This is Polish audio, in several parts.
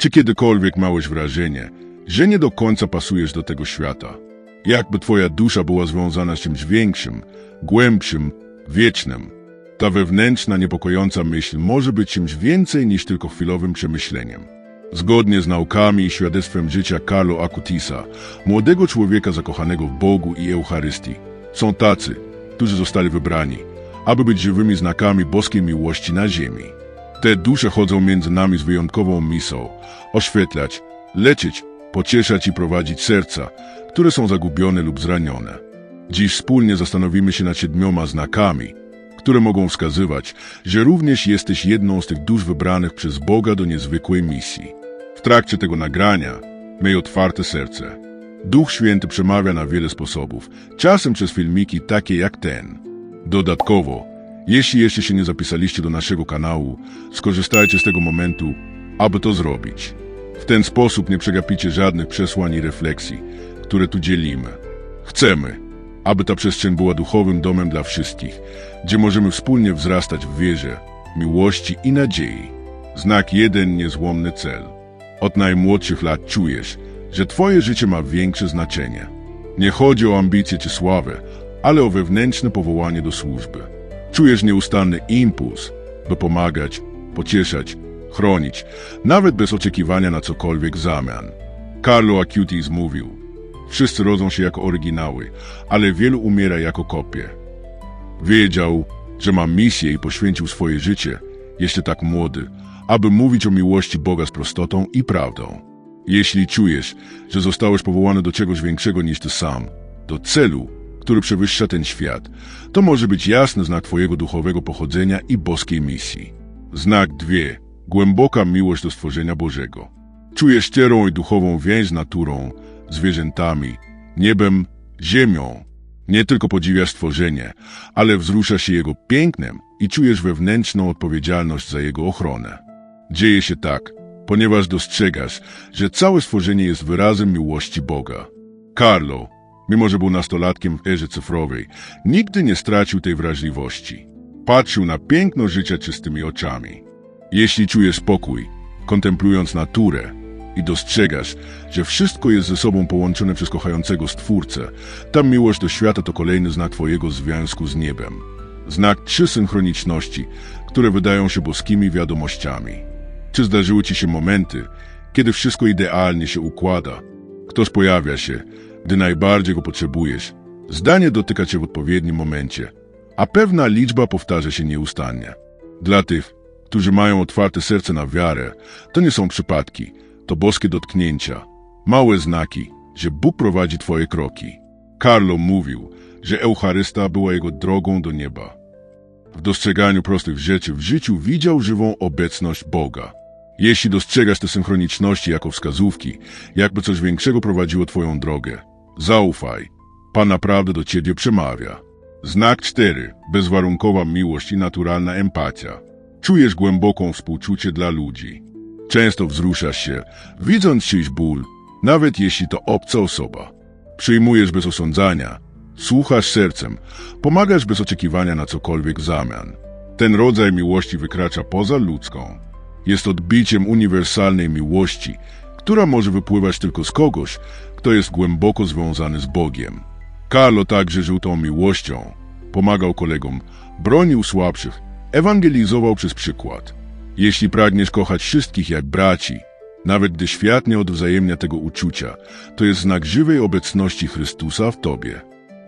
Czy kiedykolwiek miałeś wrażenie, że nie do końca pasujesz do tego świata? Jakby twoja dusza była związana z czymś większym, głębszym, wiecznym. Ta wewnętrzna, niepokojąca myśl może być czymś więcej niż tylko chwilowym przemyśleniem. Zgodnie z naukami i świadectwem życia Carlo Acutisa, młodego człowieka zakochanego w Bogu i Eucharystii, są tacy, którzy zostali wybrani, aby być żywymi znakami boskiej miłości na ziemi. Te dusze chodzą między nami z wyjątkową misją oświetlać, leczyć, pocieszać i prowadzić serca, które są zagubione lub zranione. Dziś wspólnie zastanowimy się nad siedmioma znakami, które mogą wskazywać, że również jesteś jedną z tych dusz wybranych przez Boga do niezwykłej misji. W trakcie tego nagrania miej otwarte serce. Duch Święty przemawia na wiele sposobów, czasem przez filmiki takie jak ten. Dodatkowo, jeśli jeszcze się nie zapisaliście do naszego kanału, skorzystajcie z tego momentu, aby to zrobić. W ten sposób nie przegapicie żadnych przesłań i refleksji, które tu dzielimy. Chcemy, aby ta przestrzeń była duchowym domem dla wszystkich, gdzie możemy wspólnie wzrastać w wierze, miłości i nadziei. Znak jeden niezłomny cel. Od najmłodszych lat czujesz, że twoje życie ma większe znaczenie. Nie chodzi o ambicje czy sławę, ale o wewnętrzne powołanie do służby. Czujesz nieustanny impuls, by pomagać, pocieszać, chronić, nawet bez oczekiwania na cokolwiek zamian. Carlo Acutis mówił, wszyscy rodzą się jako oryginały, ale wielu umiera jako kopie. Wiedział, że ma misję i poświęcił swoje życie, jeszcze tak młody, aby mówić o miłości Boga z prostotą i prawdą. Jeśli czujesz, że zostałeś powołany do czegoś większego niż ty sam, do celu, który przewyższa ten świat, to może być jasny znak twojego duchowego pochodzenia i boskiej misji. Znak dwie. Głęboka miłość do stworzenia Bożego. Czujesz szczerą i duchową więź z naturą, zwierzętami, niebem, ziemią. Nie tylko podziwiasz stworzenie, ale wzruszasz się jego pięknem i czujesz wewnętrzną odpowiedzialność za jego ochronę. Dzieje się tak, ponieważ dostrzegasz, że całe stworzenie jest wyrazem miłości Boga. Carlo, mimo że był nastolatkiem w erze cyfrowej, nigdy nie stracił tej wrażliwości. Patrzył na piękno życia czystymi oczami. Jeśli czujesz spokój, kontemplując naturę i dostrzegasz, że wszystko jest ze sobą połączone przez kochającego Stwórcę, ta miłość do świata to kolejny znak Twojego związku z niebem. Znak trzy synchroniczności, które wydają się boskimi wiadomościami. Czy zdarzyły Ci się momenty, kiedy wszystko idealnie się układa? Ktoś pojawia się, gdy najbardziej go potrzebujesz. Zdanie dotyka Cię w odpowiednim momencie, a pewna liczba powtarza się nieustannie. Dla tych, którzy mają otwarte serce na wiarę, to nie są przypadki, to boskie dotknięcia, małe znaki, że Bóg prowadzi Twoje kroki. Carlo mówił, że Eucharysta była jego drogą do nieba. W dostrzeganiu prostych rzeczy w życiu widział żywą obecność Boga. Jeśli dostrzegasz te synchroniczności jako wskazówki, jakby coś większego prowadziło Twoją drogę, zaufaj. Pan naprawdę do Ciebie przemawia. Znak 4. Bezwarunkowa miłość i naturalna empatia. Czujesz głęboką współczucie dla ludzi. Często wzruszasz się, widząc czyjś ból, nawet jeśli to obca osoba. Przyjmujesz bez osądzania, słuchasz sercem, pomagasz bez oczekiwania na cokolwiek w zamian. Ten rodzaj miłości wykracza poza ludzką. Jest odbiciem uniwersalnej miłości, która może wypływać tylko z kogoś, kto jest głęboko związany z Bogiem. Carlo także żył tą miłością. Pomagał kolegom, bronił słabszych, ewangelizował przez przykład. Jeśli pragniesz kochać wszystkich jak braci, nawet gdy świat nie odwzajemnia tego uczucia, to jest znak żywej obecności Chrystusa w tobie.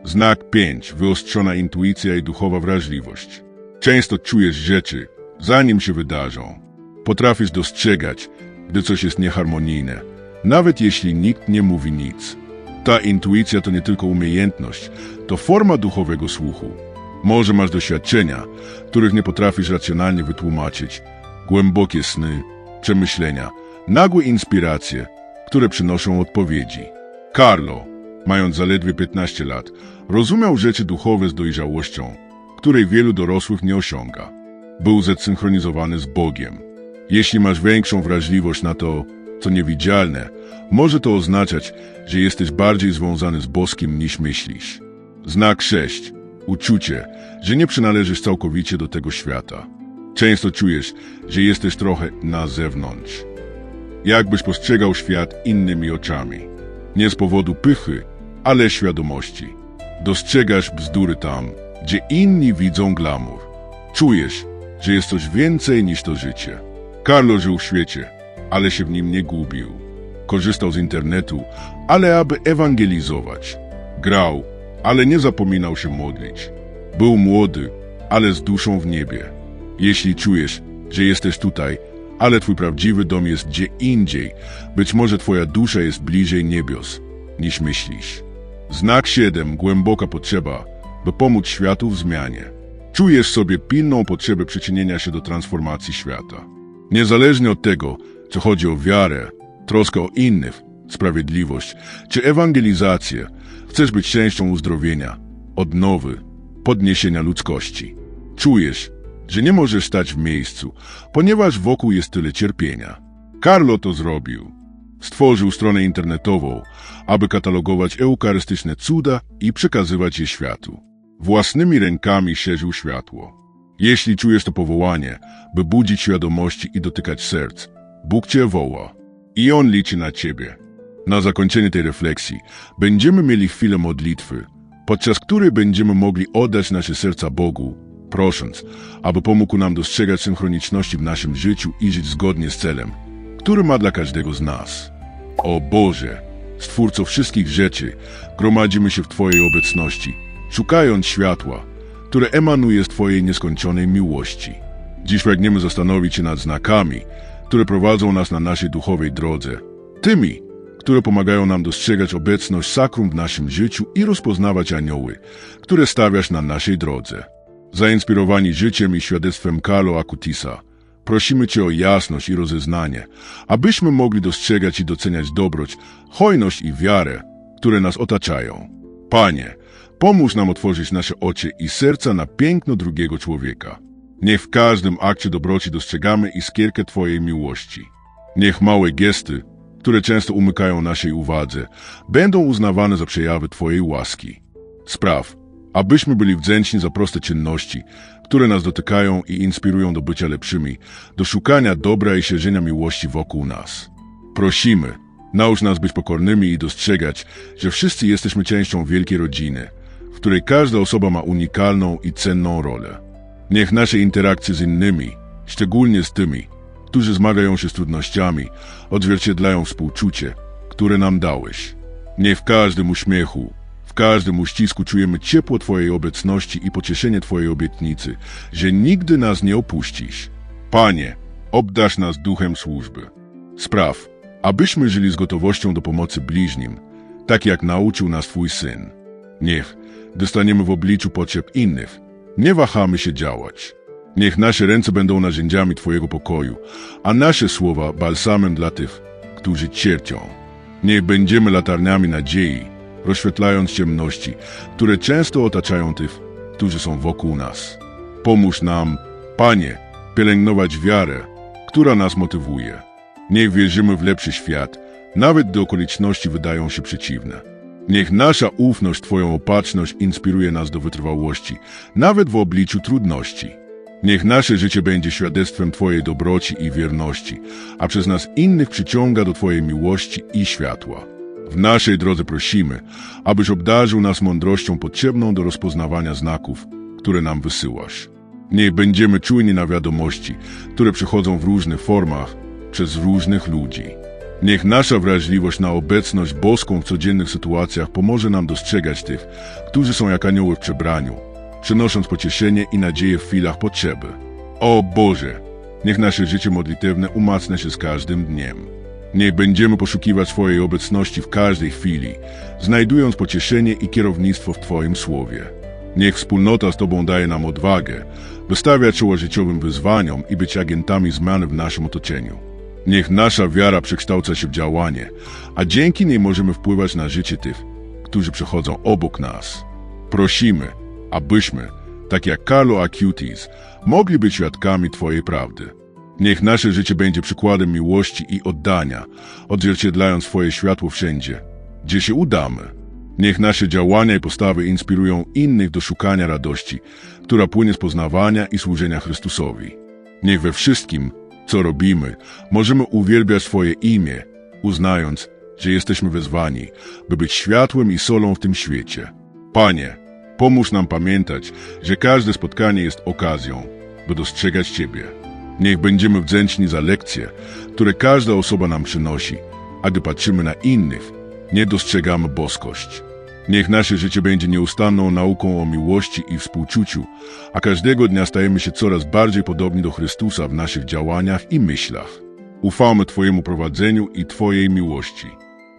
Znak 5. Wyostrzona intuicja i duchowa wrażliwość. Często czujesz rzeczy, zanim się wydarzą. Potrafisz dostrzegać, gdy coś jest nieharmonijne, nawet jeśli nikt nie mówi nic. Ta intuicja to nie tylko umiejętność, to forma duchowego słuchu. Może masz doświadczenia, których nie potrafisz racjonalnie wytłumaczyć, głębokie sny, przemyślenia, nagłe inspiracje, które przynoszą odpowiedzi. Carlo, mając zaledwie 15 lat, rozumiał rzeczy duchowe z dojrzałością, której wielu dorosłych nie osiąga. Był zesynchronizowany z Bogiem. Jeśli masz większą wrażliwość na to, co niewidzialne, może to oznaczać, że jesteś bardziej związany z boskim niż myślisz. Znak 6. Uczucie, że nie przynależysz całkowicie do tego świata. Często czujesz, że jesteś trochę na zewnątrz. jakbyś postrzegał świat innymi oczami. Nie z powodu pychy, ale świadomości. Dostrzegasz bzdury tam, gdzie inni widzą glamour. Czujesz, że jest coś więcej niż to życie. Carlo żył w świecie, ale się w nim nie gubił. Korzystał z internetu, ale aby ewangelizować. Grał, ale nie zapominał się modlić. Był młody, ale z duszą w niebie. Jeśli czujesz, że jesteś tutaj, ale twój prawdziwy dom jest gdzie indziej, być może twoja dusza jest bliżej niebios, niż myślisz. Znak 7. Głęboka potrzeba, by pomóc światu w zmianie. Czujesz sobie pilną potrzebę przyczynienia się do transformacji świata. Niezależnie od tego, czy chodzi o wiarę, troskę o innych, sprawiedliwość czy ewangelizację, chcesz być częścią uzdrowienia, odnowy, podniesienia ludzkości. Czujesz, że nie możesz stać w miejscu, ponieważ wokół jest tyle cierpienia. Carlo to zrobił. Stworzył stronę internetową, aby katalogować eukarystyczne cuda i przekazywać je światu. Własnymi rękami szerzył światło. Jeśli czujesz to powołanie, by budzić świadomości i dotykać serc, Bóg cię woła i On liczy na ciebie. Na zakończenie tej refleksji będziemy mieli chwilę modlitwy, podczas której będziemy mogli oddać nasze serca Bogu, prosząc, aby pomógł nam dostrzegać synchroniczności w naszym życiu i żyć zgodnie z celem, który ma dla każdego z nas. O Boże, Stwórco wszystkich rzeczy, gromadzimy się w Twojej obecności, szukając światła, które emanuje z Twojej nieskończonej miłości. Dziś pragniemy zastanowić się nad znakami, które prowadzą nas na naszej duchowej drodze, tymi, które pomagają nam dostrzegać obecność sakrum w naszym życiu i rozpoznawać anioły, które stawiasz na naszej drodze. Zainspirowani życiem i świadectwem Carlo Acutisa, prosimy Cię o jasność i rozeznanie, abyśmy mogli dostrzegać i doceniać dobroć, hojność i wiarę, które nas otaczają. Panie, pomóż nam otworzyć nasze oczy i serca na piękno drugiego człowieka. Niech w każdym akcie dobroci dostrzegamy iskierkę Twojej miłości. Niech małe gesty, które często umykają naszej uwadze, będą uznawane za przejawy Twojej łaski. Spraw, abyśmy byli wdzięczni za proste czynności, które nas dotykają i inspirują do bycia lepszymi, do szukania dobra i szerzenia miłości wokół nas. Prosimy, naucz nas być pokornymi i dostrzegać, że wszyscy jesteśmy częścią wielkiej rodziny, której każda osoba ma unikalną i cenną rolę. Niech nasze interakcje z innymi, szczególnie z tymi, którzy zmagają się z trudnościami, odzwierciedlają współczucie, które nam dałeś. Niech w każdym uśmiechu, w każdym uścisku czujemy ciepło Twojej obecności i pocieszenie Twojej obietnicy, że nigdy nas nie opuścisz. Panie, obdasz nas duchem służby. Spraw, abyśmy żyli z gotowością do pomocy bliźnim, tak jak nauczył nas Twój Syn. Niech, gdy staniemy w obliczu potrzeb innych, nie wahamy się działać. Niech nasze ręce będą narzędziami Twojego pokoju, a nasze słowa balsamem dla tych, którzy cierpią. Niech będziemy latarniami nadziei, rozświetlając ciemności, które często otaczają tych, którzy są wokół nas. Pomóż nam, Panie, pielęgnować wiarę, która nas motywuje. Niech wierzymy w lepszy świat, nawet gdy okoliczności wydają się przeciwne. Niech nasza ufność, Twoją opatrzność inspiruje nas do wytrwałości, nawet w obliczu trudności. Niech nasze życie będzie świadectwem Twojej dobroci i wierności, a przez nas innych przyciąga do Twojej miłości i światła. W naszej drodze prosimy, abyś obdarzył nas mądrością potrzebną do rozpoznawania znaków, które nam wysyłasz. Niech będziemy czujni na wiadomości, które przychodzą w różnych formach, przez różnych ludzi. Niech nasza wrażliwość na obecność boską w codziennych sytuacjach pomoże nam dostrzegać tych, którzy są jak anioły w przebraniu, przynosząc pocieszenie i nadzieję w chwilach potrzeby. O Boże, niech nasze życie modlitewne umacnia się z każdym dniem. Niech będziemy poszukiwać Twojej obecności w każdej chwili, znajdując pocieszenie i kierownictwo w Twoim słowie. Niech wspólnota z Tobą daje nam odwagę, by stawiać czoła życiowym wyzwaniom i być agentami zmiany w naszym otoczeniu. Niech nasza wiara przekształca się w działanie, a dzięki niej możemy wpływać na życie tych, którzy przechodzą obok nas. Prosimy, abyśmy, tak jak Carlo Acutis, mogli być świadkami Twojej prawdy. Niech nasze życie będzie przykładem miłości i oddania, odzwierciedlając Twoje światło wszędzie, gdzie się udamy. Niech nasze działania i postawy inspirują innych do szukania radości, która płynie z poznawania i służenia Chrystusowi. Niech we wszystkim co robimy, możemy uwielbiać Twoje imię, uznając, że jesteśmy wezwani, by być światłem i solą w tym świecie. Panie, pomóż nam pamiętać, że każde spotkanie jest okazją, by dostrzegać Ciebie. Niech będziemy wdzięczni za lekcje, które każda osoba nam przynosi, a gdy patrzymy na innych, nie dostrzegamy boskość. Niech nasze życie będzie nieustanną nauką o miłości i współczuciu, a każdego dnia stajemy się coraz bardziej podobni do Chrystusa w naszych działaniach i myślach. Ufamy Twojemu prowadzeniu i Twojej miłości.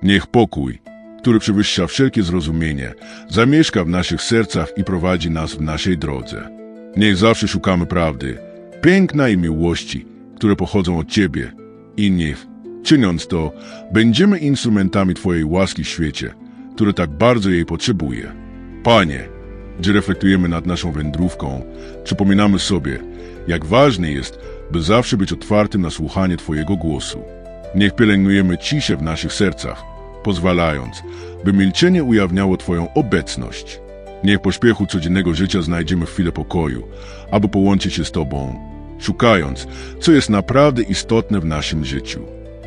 Niech pokój, który przewyższa wszelkie zrozumienie, zamieszka w naszych sercach i prowadzi nas w naszej drodze. Niech zawsze szukamy prawdy, piękna i miłości, które pochodzą od Ciebie i niech, czyniąc to, będziemy instrumentami Twojej łaski w świecie, który tak bardzo jej potrzebuje. Panie, gdy reflektujemy nad naszą wędrówką, przypominamy sobie, jak ważne jest, by zawsze być otwartym na słuchanie Twojego głosu. Niech pielęgnujemy ciszę w naszych sercach, pozwalając, by milczenie ujawniało Twoją obecność. Niech w pośpiechu codziennego życia znajdziemy chwilę pokoju, aby połączyć się z Tobą, szukając, co jest naprawdę istotne w naszym życiu.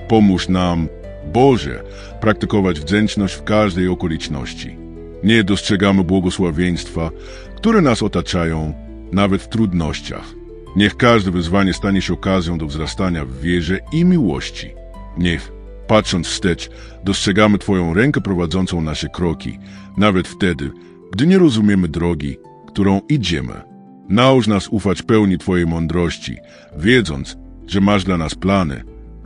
Pomóż nam, Boże, praktykować wdzięczność w każdej okoliczności. Nie dostrzegamy błogosławieństwa, które nas otaczają, nawet w trudnościach. Niech każde wyzwanie stanie się okazją do wzrastania w wierze i miłości. Niech, patrząc wstecz, dostrzegamy Twoją rękę prowadzącą nasze kroki, nawet wtedy, gdy nie rozumiemy drogi, którą idziemy. Naucz nas ufać pełni Twojej mądrości, wiedząc, że masz dla nas plany,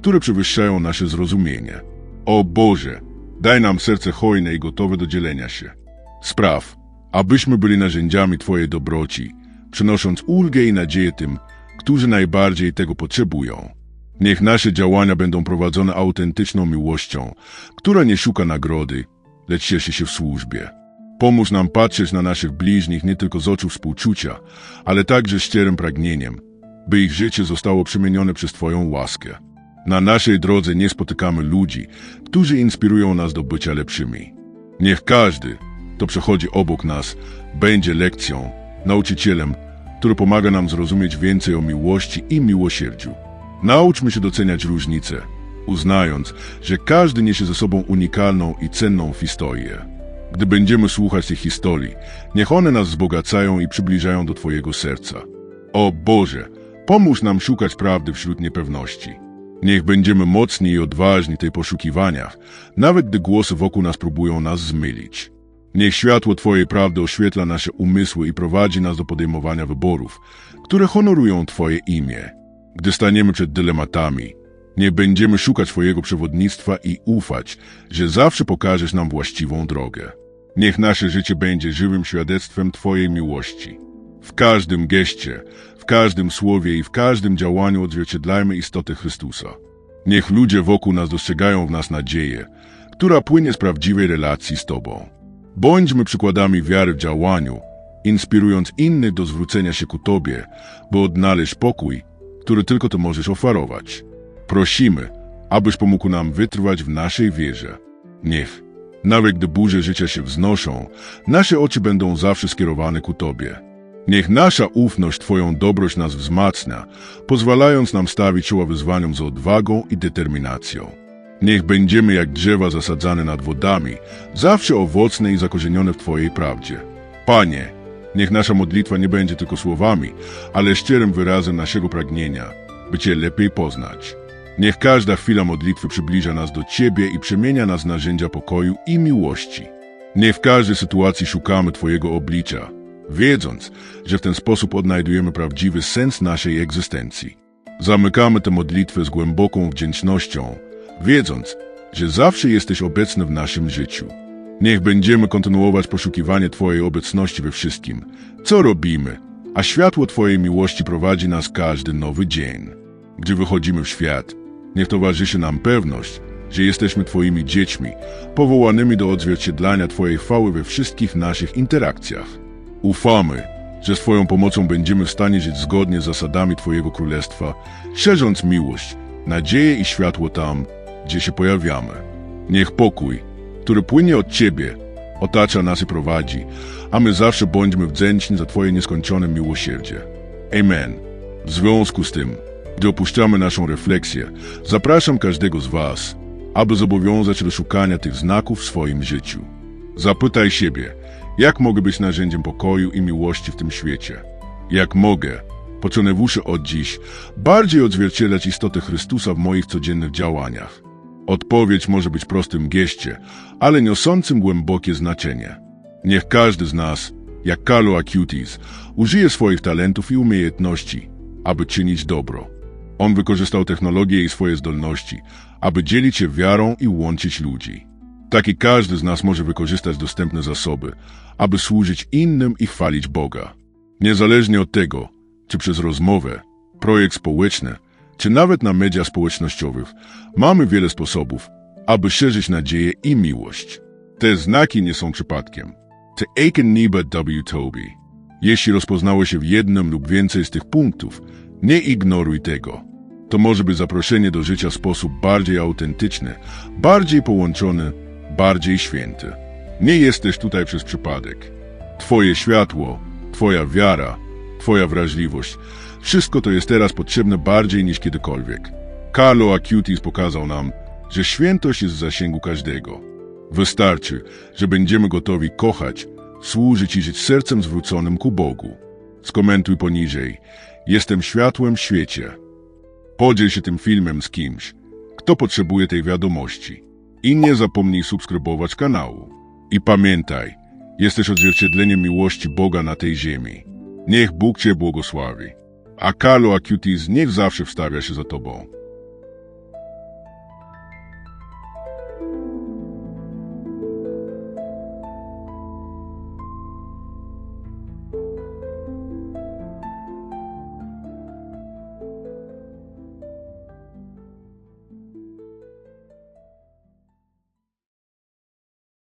które przewyższają nasze zrozumienie. O Boże, daj nam serce hojne i gotowe do dzielenia się. Spraw, abyśmy byli narzędziami Twojej dobroci, przynosząc ulgę i nadzieję tym, którzy najbardziej tego potrzebują. Niech nasze działania będą prowadzone autentyczną miłością, która nie szuka nagrody, lecz cieszy się w służbie. Pomóż nam patrzeć na naszych bliźnich nie tylko z oczu współczucia, ale także szczerym pragnieniem, by ich życie zostało przemienione przez Twoją łaskę. Na naszej drodze nie spotykamy ludzi, którzy inspirują nas do bycia lepszymi. Niech każdy, kto przechodzi obok nas, będzie lekcją, nauczycielem, który pomaga nam zrozumieć więcej o miłości i miłosierdziu. Nauczmy się doceniać różnice, uznając, że każdy niesie ze sobą unikalną i cenną historię. Gdy będziemy słuchać tych historii, niech one nas wzbogacają i przybliżają do Twojego serca. O Boże, pomóż nam szukać prawdy wśród niepewności. Niech będziemy mocni i odważni w tej poszukiwaniach, nawet gdy głosy wokół nas próbują nas zmylić. Niech światło Twojej prawdy oświetla nasze umysły i prowadzi nas do podejmowania wyborów, które honorują Twoje imię. Gdy staniemy przed dylematami, nie będziemy szukać Twojego przewodnictwa i ufać, że zawsze pokażesz nam właściwą drogę. Niech nasze życie będzie żywym świadectwem Twojej miłości. W każdym geście, każdym słowie i w każdym działaniu odzwierciedlajmy istotę Chrystusa. Niech ludzie wokół nas dostrzegają w nas nadzieję, która płynie z prawdziwej relacji z Tobą. Bądźmy przykładami wiary w działaniu, inspirując innych do zwrócenia się ku Tobie, by odnaleźć pokój, który tylko Ty możesz oferować. Prosimy, abyś pomógł nam wytrwać w naszej wierze. Niech, nawet gdy burze życia się wznoszą, nasze oczy będą zawsze skierowane ku Tobie. Niech nasza ufność Twoją dobroć nas wzmacnia, pozwalając nam stawić czoła wyzwaniom z odwagą i determinacją. Niech będziemy jak drzewa zasadzane nad wodami, zawsze owocne i zakorzenione w Twojej prawdzie. Panie, niech nasza modlitwa nie będzie tylko słowami, ale szczerym wyrazem naszego pragnienia, by Cię lepiej poznać. Niech każda chwila modlitwy przybliża nas do Ciebie i przemienia nas w narzędzia pokoju i miłości. Niech w każdej sytuacji szukamy Twojego oblicza, wiedząc, że w ten sposób odnajdujemy prawdziwy sens naszej egzystencji. Zamykamy tę modlitwę z głęboką wdzięcznością, wiedząc, że zawsze jesteś obecny w naszym życiu. Niech będziemy kontynuować poszukiwanie Twojej obecności we wszystkim, co robimy, a światło Twojej miłości prowadzi nas każdy nowy dzień. Gdy wychodzimy w świat, niech towarzyszy nam pewność, że jesteśmy Twoimi dziećmi, powołanymi do odzwierciedlania Twojej chwały we wszystkich naszych interakcjach. Ufamy, że z Twoją pomocą będziemy w stanie żyć zgodnie z zasadami Twojego Królestwa, szerząc miłość, nadzieję i światło tam, gdzie się pojawiamy. Niech pokój, który płynie od Ciebie, otacza nas i prowadzi, a my zawsze bądźmy wdzięczni za Twoje nieskończone miłosierdzie. Amen. W związku z tym, gdy opuszczamy naszą refleksję, zapraszam każdego z Was, aby zobowiązać do szukania tych znaków w swoim życiu. Zapytaj siebie, jak mogę być narzędziem pokoju i miłości w tym świecie? Jak mogę, począwszy od dziś, bardziej odzwierciedlać istotę Chrystusa w moich codziennych działaniach? Odpowiedź może być prostym geście, ale niosącym głębokie znaczenie. Niech każdy z nas, jak Carlo Acutis, użyje swoich talentów i umiejętności, aby czynić dobro. On wykorzystał technologię i swoje zdolności, aby dzielić się wiarą i łączyć ludzi. Tak i każdy z nas może wykorzystać dostępne zasoby, aby służyć innym i chwalić Boga. Niezależnie od tego, czy przez rozmowę, projekt społeczny, czy nawet na media społecznościowych, mamy wiele sposobów, aby szerzyć nadzieję i miłość. Te znaki nie są przypadkiem. To Aiken Niba W. Toby. Jeśli rozpoznało się w jednym lub więcej z tych punktów, nie ignoruj tego. To może być zaproszenie do życia w sposób bardziej autentyczny, bardziej połączony, bardziej święty. Nie jesteś tutaj przez przypadek. Twoje światło, Twoja wiara, Twoja wrażliwość, wszystko to jest teraz potrzebne bardziej niż kiedykolwiek. Carlo Acutis pokazał nam, że świętość jest w zasięgu każdego. Wystarczy, że będziemy gotowi kochać, służyć i żyć sercem zwróconym ku Bogu. Skomentuj poniżej. Jestem światłem w świecie. Podziel się tym filmem z kimś, kto potrzebuje tej wiadomości. I nie zapomnij subskrybować kanału. I pamiętaj, jesteś odzwierciedleniem miłości Boga na tej ziemi. Niech Bóg Cię błogosławi. A Carlo Acutis niech zawsze wstawia się za Tobą.